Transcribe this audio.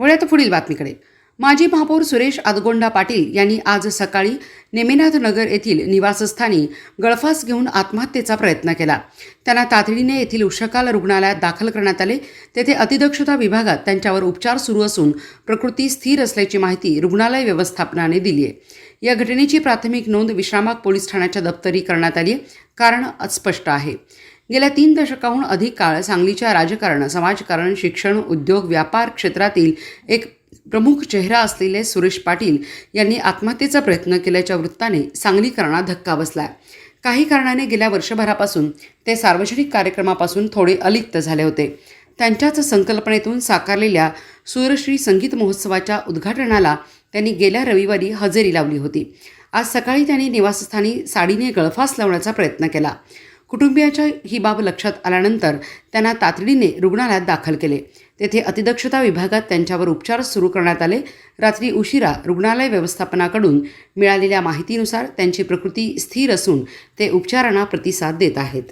वळ्यात पुढील बातमीकडे. माजी महापौर सुरेश आदगोंडा पाटील यांनी आज सकाळी नेमेनाथनगर येथील निवासस्थानी गळफास घेऊन आत्महत्येचा प्रयत्न केला. त्यांना तातडीने येथील उषकाल रुग्णालयात दाखल करण्यात आले. तेथे अतिदक्षता विभागात त्यांच्यावर उपचार सुरू असून प्रकृती स्थिर असल्याची माहिती रुग्णालय व्यवस्थापनाने दिली आहे. या घटनेची प्राथमिक नोंद विश्रामबाग पोलीस ठाण्याच्या दप्तरी करण्यात आली आहे. कारण अस्पष्ट आहे. गेल्या तीन दशकाहून अधिक काळ सांगलीच्या राजकारण समाजकारण शिक्षण उद्योग व्यापार क्षेत्रातील एक प्रमुख चेहरा असलेले सुरेश पाटील यांनी आत्महत्येचा प्रयत्न केल्याच्या वृत्ताने सांगलीकरांना धक्का बसला. काही कारणाने गेल्या वर्षभरापासून ते सार्वजनिक कार्यक्रमापासून थोडे अलिप्त झाले होते. त्यांच्याच संकल्पनेतून साकारलेल्या सूरश्री संगीत महोत्सवाच्या उद्घाटनाला त्यांनी गेल्या रविवारी हजेरी लावली होती. आज सकाळी त्यांनी निवासस्थानी साडीने गळफास लावण्याचा प्रयत्न केला. कुटुंबियाच्या ही बाब लक्षात आल्यानंतर त्यांना तातडीने रुग्णालयात दाखल केले. तेथे अतिदक्षता विभागात त्यांच्यावर उपचार सुरू करण्यात आले. रात्री उशिरा रुग्णालय व्यवस्थापनाकडून मिळालेल्या माहितीनुसार त्यांची प्रकृती स्थिर असून ते उपचारांना प्रतिसाद देत आहेत.